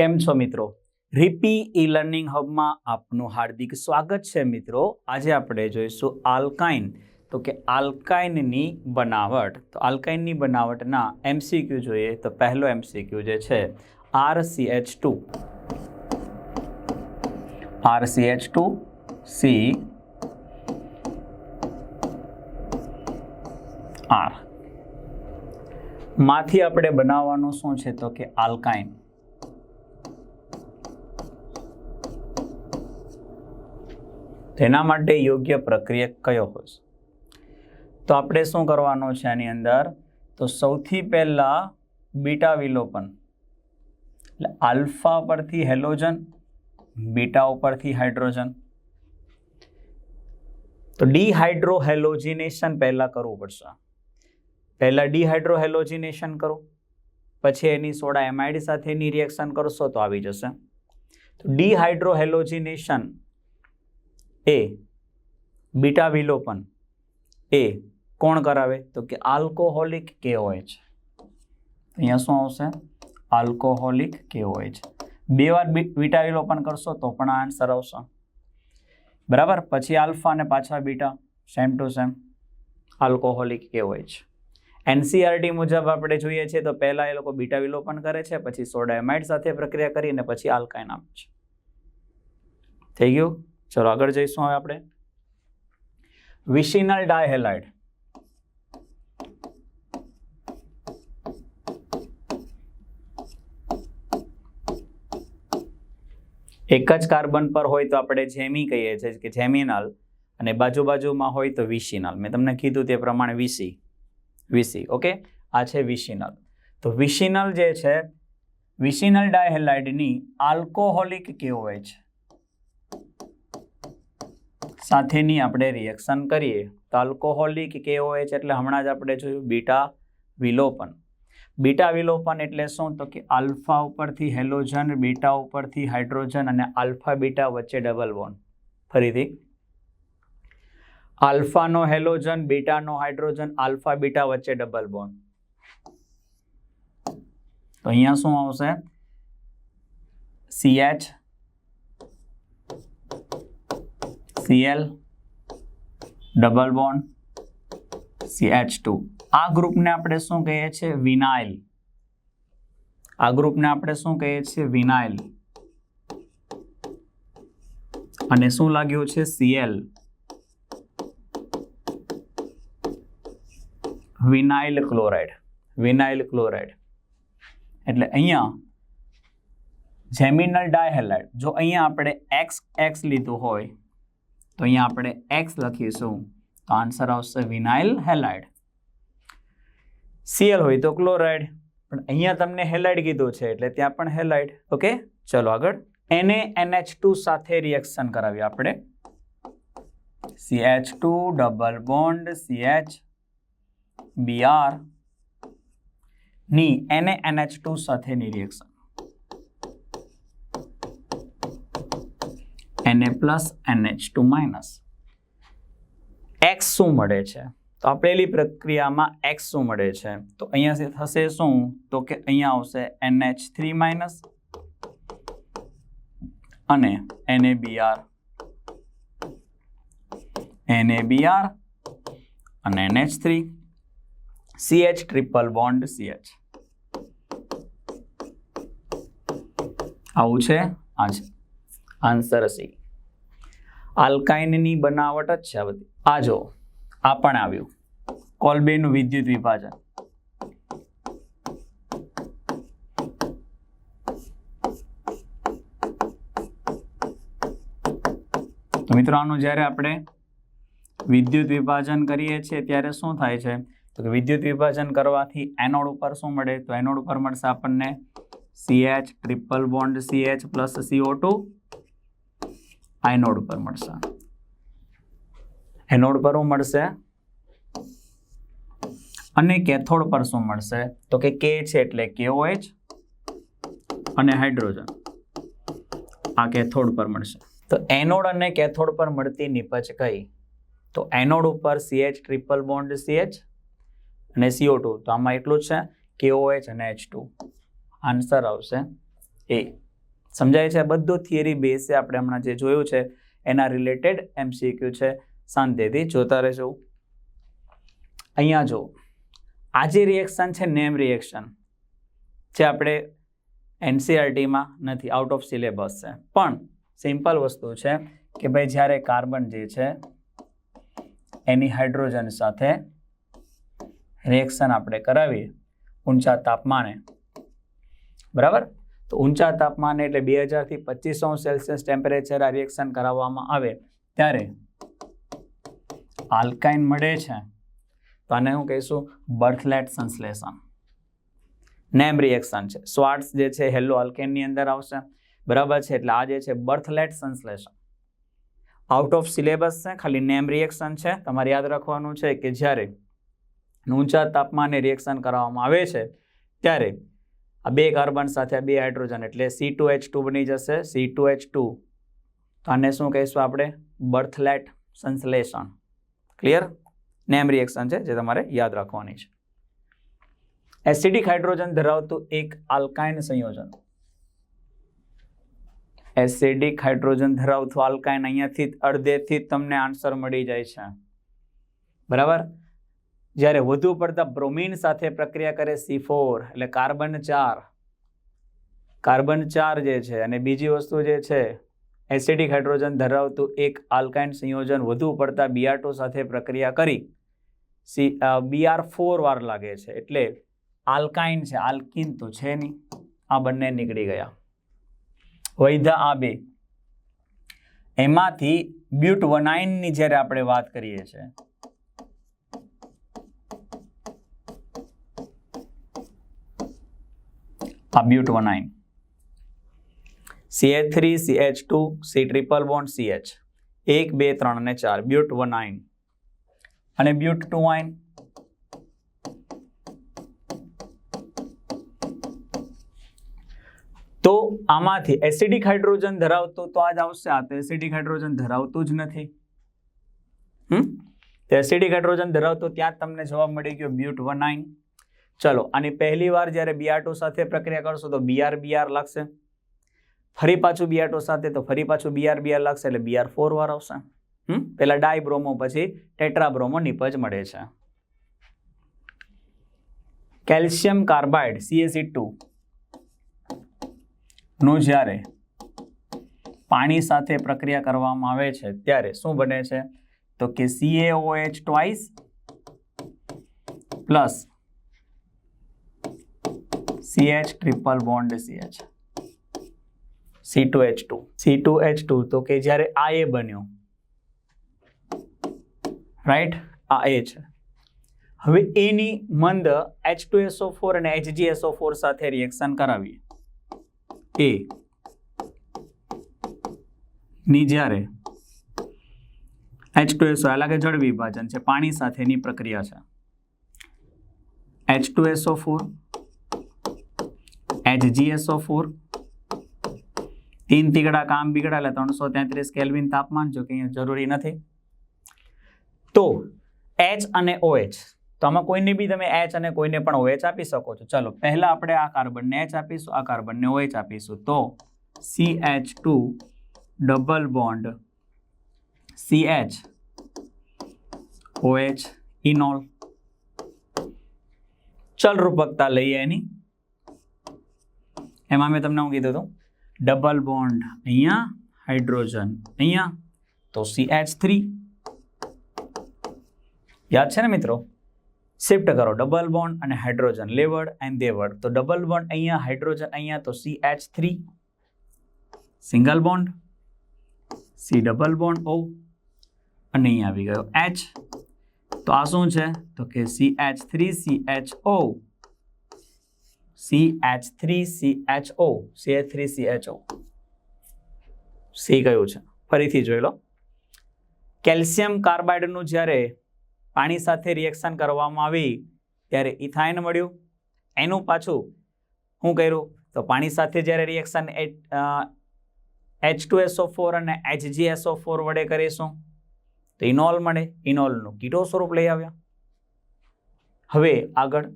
કેમ છો મિત્રો? રીપી ઈ લર્નિંગ હબમાં આપનું હાર્દિક સ્વાગત છે મિત્રો. આજે આપણે જોઈશું આલ્કાઇન. તો કે આલ્કાઇનની બનાવટ. તો આલ્કાઇનની બનાવટના એમસીક્યુ જોઈએ તો પહેલો એમસીક્યુ જે છે R C H two. R C H two C R. માંથી આપણે બનાવવાનું શું છે તો કે આલ્કાઇન. તેના માટે યોગ્ય પ્રક્રિયા કયો હશે તો આપણે શું કરવાનું છે આની અંદર? તો સૌથી પહેલાં બીટા વિલોપન. એટલે આલ્ફા પરથી હેલોજન, બીટા ઉપરથી હાઇડ્રોજન. તો ડીહાઇડ્રોહેલોજિનેશન પહેલાં કરવું પડશે. પહેલાં ડીહાઇડ્રોહેલોજિનેશન કરો, પછી એની સોડા એમઆઈડી સાથેની રિએક્શન કરશો તો આવી જશે. તો ડીહાઇડ્રોહેલોજિનેશન એ બીટા વિલોપન. એ કોણ કરાવે? તો કે આલ્કોહોલિક કેઓએચ. અહીંયા શું આવશે? Alcoholic KOH. બે વાર બીટા વિલોપન કરશો તો પણ આ આન્સર આવશે. બરાબર? પછી આલ્ફા અને પાછા beta. Same to same alcoholic KOH. NCERT મુજબ આપણે જોઈએ છીએ તો પહેલાં એ લોકો બીટા વિલોપન કરે છે, પછી સોડા સાથે પ્રક્રિયા કરીને પછી આલ્કાઇન આપે છે. થઈ ગયું? ચલો આગળ જઈશું હવે આપણે. Vicinal dihalide. એક જ કાર્બન પર હોય તો આપણે જેમી કહીએ છીએ કે જેમિનલ અને બાજુ બાજુમાં હોય તો વિશિનલ મેં તમને કીધું તે પ્રમાણે વિસી. વિસી, ઓકે? આ છે વિશિનલ તો વિશિનલ જે છે વિશિનલ ડાયહેલાઇડની આલ્કોહોલિક કેઓએચ સાથેની આપણે રિએક્શન કરીએ, તો આલ્કોહોલિક કેઓએચ એટલે હમણાં જ આપણે જોયું બીટા વિલોપન. બીટા વિલોપન એટલે શું? તો કે આલ્ફા ઉપરથી હેલોજન બીટા ઉપરથી હાઇડ્રોજન અને આલ્ફા બીટા વચ્ચે ડબલ બોન્ડ ફરીથી. આલ્ફાનો હેલોજન બીટાનો હાઇડ્રોજન, આલ્ફા બીટા વચ્ચે ડબલ બોન્ડ તો અહીંયા શું આવશે? CH Cl double bond CH2 આ ગ્રુપને આપણે શું કહીએ છીએ? વિનાઇલ આ ગ્રુપને આપણે શું કહીએ છીએ? વિનાઇલ અને શું લાગ્યું છે? CL vinyl chloride vinyl chloride એટલે અહીંયા જેમિનલ ડાયહેલાઇડ જો અહીંયા આપણે એક્સ એક્સ લીધું હોય તો અહીંયા આપણે એક્સ લખીશું. તો આન્સર આવશે વિનાઇલ હેલાઇડ. સીએલ હોય તો ક્લોરાઇડ. પણ અહીંયા તમને હેલાઇડ કીધું છે, એટલે ત્યાં પણ હેલાઇડ. ઓકે ચલો આગળ. એને એનએચ ટુ સાથે રિએક્શન કરાવીએ આપણે. CH two double bond CH બીઆરની એને એનએચ ટુ સાથેની reaction Na plus NH two minus. X શું મળે છે? તો આપેલી પ્રક્રિયામાં એક્સ શું મળે છે? તો અહીંયાથી થશે શું? તો કે અહીંયા આવશે એનએચ થ્રી માઇનસ અને NaBr NaBr અને NH three. CH triple bond H આવું છે? આ છે. Answer C. આલ્કાઇનની બનાવટ જ છે બધી. આ જો આ પણ આવ્યું. કોલબેનું વિદ્યુત વિભાજન. તો મિત્રો, આનું જ્યારે આપણે વિદ્યુત વિભાજન કરીએ છીએ, ત્યારે શું થાય છે? તો કે વિદ્યુત વિભાજન કરવાથી એનોડ ઉપર શું મળે? તો એનોડ ઉપર મળશે આપણને CH triple bond CH plus CO2 anode ઉપર મળશે. એનોડ પર શું મળશે? અને કેથોડ પર શું મળશે? તો કે કે છે એટલે કેઓએચ અને હાઇડ્રોજન. આ કેથોડ પર મળશે. તો એનોડ અને કેથોડ પર મળતી નિપજ કઈ? તો એનોડ ઉપર સીએચ ટ્રિપલ બોન્ડ સીએચ અને CO2 તો આમાં એટલું જ છે કેઓએચ અને એચ ટુ આન્સર આવશે એ સમજાય છે? બધું થિયરી બેઝ છે આપણે હમણાં જે જોયું છે, એના રિલેટેડ એમસીક્યુ છે. શાંતિથી જોતા રહેજો. અહીંયા જો આ જે રિએક્શન છે નેમ રિએક્શન જે આપણે એનસીઆરટીમાં નથી આઉટ ઓફ સિલેબસ છે. પણ સિમ્પલ વસ્તુ છે કે ભાઈ જ્યારે કાર્બન જે છે, એની હાઇડ્રોજન સાથે રિએક્શન આપણે કરાવીએ, ઊંચા તાપમાને. બરાબર? તો ઊંચા તાપમાને એટલે બે હજારથી પચીસો સેલ્સિયસ ટેમ્પરેચર આ રિએક્શન કરાવવામાં આવે ત્યારે આલ્કાઇન મળે છે. તો આને હું કહીશું બર્થલેટ સંશ્લેષણ. નેમ રિએક્શન છે. સ્વાર્ટ્સ જે છે હેલો આલ્કેનની અંદર આવશે. બરાબર છે? એટલે આ જે છે બર્થલેટ સંશ્લેષણ. આઉટ ઓફ સિલેબસ છે, ખાલી નેમ રિએક્શન છે. તમારે યાદ રાખવાનું છે કે જ્યારે ઊંચા તાપમાને રિએક્શન કરવામાં આવે છે, ત્યારે આ બે કાર્બન સાથે આ બે હાઇડ્રોજન એટલે સી ટુ બની જશે. સી એચ ટુ તો આને શું કહીશું આપણે? બર્થલેટ સંશ્લેષણ. ક્લિયર નેમ રિએક્શન છે જે તમારે યાદ રાખવાની છે. એસિડિક હાઇડ્રોજન ધરાવતું એક આલ્કાઇન સંયોજન. એસિડિક હાઇડ્રોજન ધરાવતું આલ્કાઇન અહીંયાથી અડધેથી તમને આન્સર મળી જાય છે. બરાબર? જ્યારે વધુ પડતા બ્રોમિન સાથે પ્રક્રિયા કરે સી ફોર એટલે કાર્બન ચાર. કાર્બન ચાર જે છે અને બીજી વસ્તુ જે છે, એસિડિક હાઇડ્રોજન ધરાવતું એક આલ્કાઇન સંયોજન વધુ પડતા બીઆર સાથે પ્રક્રિયા કરી. સી બીઆર ફોર વાર લાગે છે, એટલે આલ્કાઇન છે, આલ્કિન તો છે નહીં. આ બંને નીકળી ગયા. વૈધા આ બે. એમાંથી બ્યુટ વનાઇનની જ્યારે આપણે વાત કરીએ છીએ આ but one yne C H three CH two C triple bond CH એક બે ત્રણ અને ચાર બ્યુટ વનાઇન અને બ્યુટ ટુ વાઇન તો આમાંથી એસિડિક હાઇડ્રોજન ધરાવતું તો આ જ આવશે. આ તો એસિડિક હાઇડ્રોજન ધરાવતું જ નથી. હમ? તો એસિડિક હાઇડ્રોજન ધરાવતું, ત્યાં તમને જવાબ મળી ગયો બ્યુટ વનાઇન ચલો, આની પહેલી વાર જ્યારે બીઆર ટુ સાથે પ્રક્રિયા કરશો તો બીઆર બીઆર લાગશે. ફરી પાછું બીઆર ટુ સાથે તો ફરી પાછું બીઆર બીઆર લાગશે એટલે બીઆર ફોર વાર આવશે. હમ? પેલા ડાય બ્રોમો પછી ટેટ્રા બ્રોમો નિપજ મળે છે. કેલ્શિયમ કાર્બાઇડ સીએસી ટુ નું જ્યારે પાણી સાથે પ્રક્રિયા કરવામાં આવે છે, ત્યારે શું બને છે? તો કે CAOH twice plus CH triple bond CH C2H2 C2H2 તો કે જ્યારે આ એ બન્યો રાઈટ આ એ છે. હવે એની મંદ H2SO4 અને HgSO4 સાથે રિએક્શન કરાવીએ. એ ની જ્યારે એચ ટુ એસઓ એટલે કે જળ વિભાજન છે, પાણી સાથેની પ્રક્રિયા છે. H two SO four H GSO four તીન તીગડા કામ બિગડા એટલે ત્રણસો તેત્રીસ કેલ્વિન તાપમાન, જો કે અહીંયા જરૂરી નથી. તો એચ અને ઓએચ તો આમાં કોઈને બી તમે એચ અને કોઈને પણ ઓએચ આપી શકો છો. ચલો, પહેલા આપણે આ કાર્બનને એચ આપીશું, આ કાર્બનને ઓએચ આપીશું. તો C H two double bond C H OH enol. ચલ રૂપકતા લઈએ એની. એમાં મેં તમને હું કીધું હતું ડબલ બોન્ડ અહીંયા હાઇડ્રોજન અહીંયા, તો સી એચ થ્રી યાદ છે ને મિત્રો? શિફ્ટ કરો ડબલ બોન્ડ અને હાઇડ્રોજન લેવડ એન્ડ દેવડ તો ડબલ બોન્ડ અહીંયા હાઇડ્રોજન અહીંયા, તો C H three single bond C double bond O. અને અહીંયા આવી ગયો એચ તો આ શું છે? તો કે C H three C H O C H three C કયું છે? ફરીથી જોઈ લો. કેલ્શિયમ કાર્બાઇડનું જ્યારે પાણી સાથે રિએક્શન કરવામાં આવી, ત્યારે ઇથાઇન મળ્યું. એનું પાછું શું કર્યું? તો પાણી સાથે જ્યારે reaction H two SO four અને એચજી એસઓ ફોર વડે કરીશું. તો ઇનોલ મળે. ઇનોલનું કીટો સ્વરૂપ લઈ આવ્યા. હવે આગળ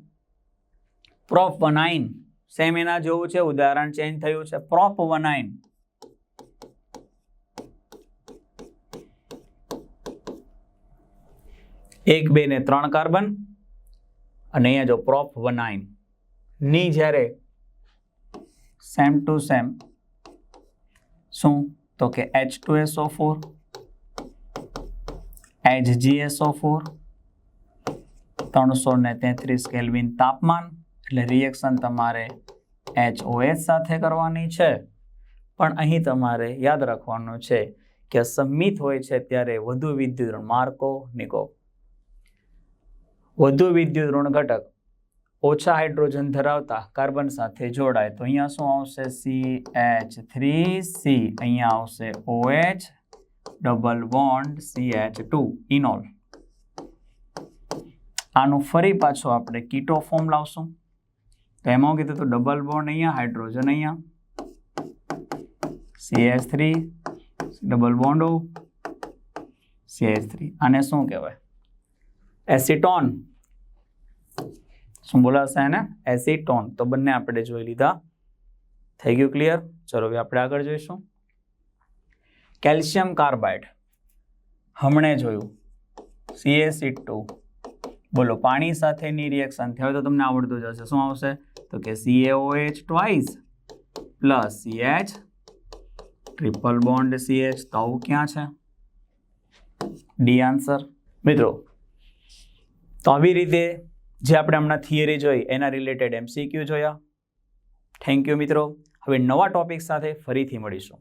પ્રોપ વનાઇન સેમ એના જેવું છે, ઉદાહરણ ચેન્જ થયું છે. પ્રોપ વનાઇન એક, બે ને ત્રણ કાર્બન. અને અહીંયા જો પ્રોપ વનાઇનની જ્યારે સેમ ટુ સેમ, શું? તો કે H two SO four, H GSO four, ત્રણસો ને તેત્રીસ કેલ્વિન તાપમાન એટલે રિએક્શન તમારે એચ ઓએચ સાથે કરવાની છે. પણ અહીં તમારે યાદ રાખવાનું છે કે સંમિત હોય છે ત્યારે વધુ વિદ્યુત ઋણ માર્કો નિકો. વધુ વિદ્યુત ઋણ ઘટક. ઓછા હાઇડ્રોજન ધરાવતા કાર્બન સાથે જોડાય તો અહીંયા શું આવશે? સી એચ થ્રી સી અહીંયા આવશે OH double bond C H two enol આનું ફરી પાછું આપણે કીટો ફોર્મ લાવશું. તો એમાં કીધું તો ડબલ બોન્ડ અહીંયા હાઇડ્રોજન અહીંયા. CS three double bond CS three આને શું કહેવાય? એસિટોન. શું બોલાશે એને? એસિટોન. તો બંને આપણે જોઈ લીધા. થઈ ગયું ક્લિયર ચલો હવે આપણે આગળ જોઈશું. Calcium carbide. હમણે જોયું. સીએસી ટુ બોલો, પાણી સાથેની રિએક્શન થાય તો તમને આવડતું જ હશે. શું આવશે? તો કે CaOH twice plus CH triple bond CH તો આવું ક્યાં છે? ડી આન્સર મિત્રો, તો આવી રીતે જે આપણે હમણાં થિયરી જોઈ, એના રિલેટેડ એમસીક્યુ જોયા. થેન્ક યુ મિત્રો. હવે નવા ટોપિક સાથે ફરીથી મળીશું.